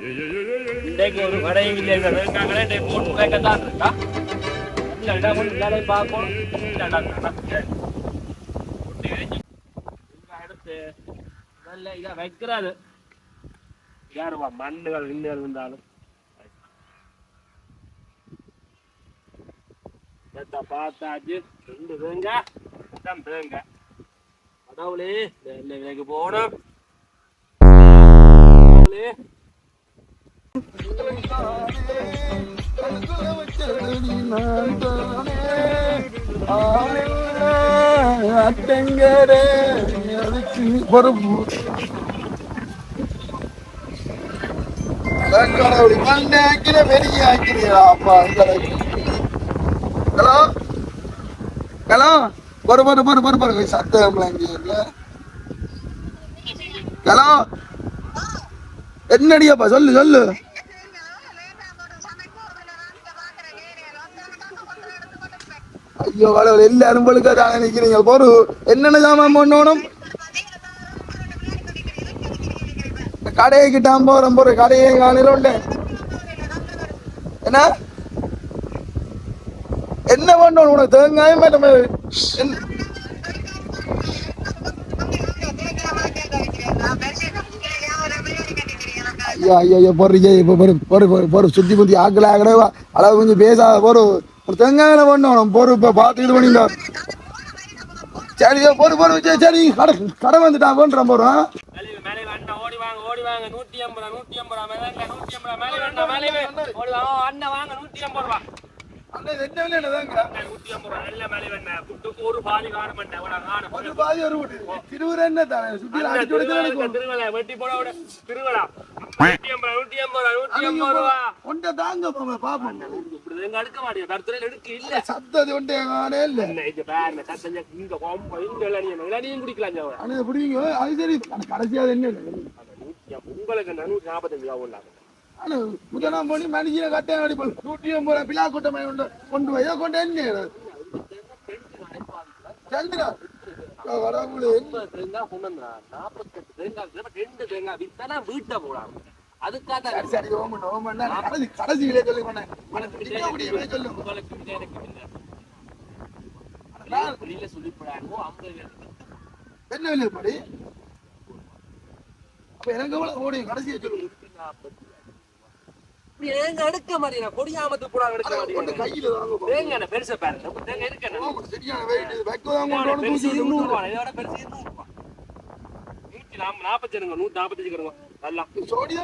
இன்றைக்கு ஒரு கடையும் இல்லை இந்த தேங்காய் இன்றைக்கு மூணு தேங்காய் இருக்கா? இல்லை இடம் கொண்டு வேலையை பார்க்கணும் இல்லை இடம் நல்ல இதை வைக்கிறாரு யாருவா மண்ணுகள் விண்ணுகள் இருந்தாலும். பார்த்தாச்சு. ரெண்டு தேங்காய் இதான் போனோம் கடவுளே. இந்த எனக்கு கடவுளி மண்ணாக்கிற வெளியே ஆக்கிறீங்களா அப்பா ஹலோ ஹலோ பொறு பொறு பொறு பொறு பொறு சத்தம் ஹலோ என்னடியாப்பா? சொல்லு சொல்லு. ஐயோ கடவுள் எல்லாரும் பொழுக்க நிக்கிறீங்க? பொறு என்னென்ன சாமான் பண்ணணும் கடையை கிட்டாம போறோம் பொறு கடையை காலையில உண்டு. என்ன? என்ன பண்ணணும்? உனக்கு தேங்காயம் நம்ம ஐயா ஐயா ஐயா பொறு இப்போ பொறு பொறு பொறு சுத்தி முத்தி ஆக்கல ஆக்கடவா அளவு கொஞ்சம் பேசாத பொறு. தேங்காயில பண்ணணும் பொறு இப்போ பார்த்து இது பண்ணிங்க சரி பொறு பொறு சரி, கடை கடை வந்துட்டான் பண்ணுறேன் போகிறோம் இது என்ன திருவிழா. ரூபா, ரூபா ரூபா ஒன்றை தாங்க போங்க பாப்போம் சத்தது ஒன்றை காணே இல்லை. அண்ணா பிடிங்க அது சரி கடைசியாக என்ன உங்களுக்கு நூத்தி நாற்பத்தஞ்சு ரூபா உள்ளாங்க ஆனா முதலாம் போனி மனுஷிய கட்ட அடிப்போம் நூற்றி ஐம்பது பிலா கூட்டமே கொண்டு கொண்டு போய் கொண்டு என்ன சந்திரா ஐம்பது தேங்காய் கொண்டு நாற்பத்தெட்டு தேங்காய் தேவை, ரெண்டு தேங்காய் வித்தானா வீட்டை போடாம. அதுக்காக சரி ஓமன் ஓமன் கடைசி கடைசி விலை சொல்லி உங்களுக்கு. நான் வெளியில சொல்லிவிடாமோ ஐம்பது என்ன? விலை படி அப்ப எனக்கு எவ்வளவு ஓடியும் கடைசியை சொல்லுங்க இப்படி ஏங்க எடுக்க மாட்டேங்க? கொடியாமத்து கூட எடுக்க மாட்டேங்க. கையில. தேங்க என்ன பெருசா பாருங்க தேங்க இருக்கணும் சரியான வெயிட் வைக்க தான் கொண்டு வந்து பெருசு தூக்கி இருநூறு விட்டு. ரூபா இதோட பெருசு இருநூறு ரூபா நூத்தி நாற்பது நாற்பத்தஞ்சுங்க நூத்தி நாற்பத்தஞ்சு நல்லா. சோடியா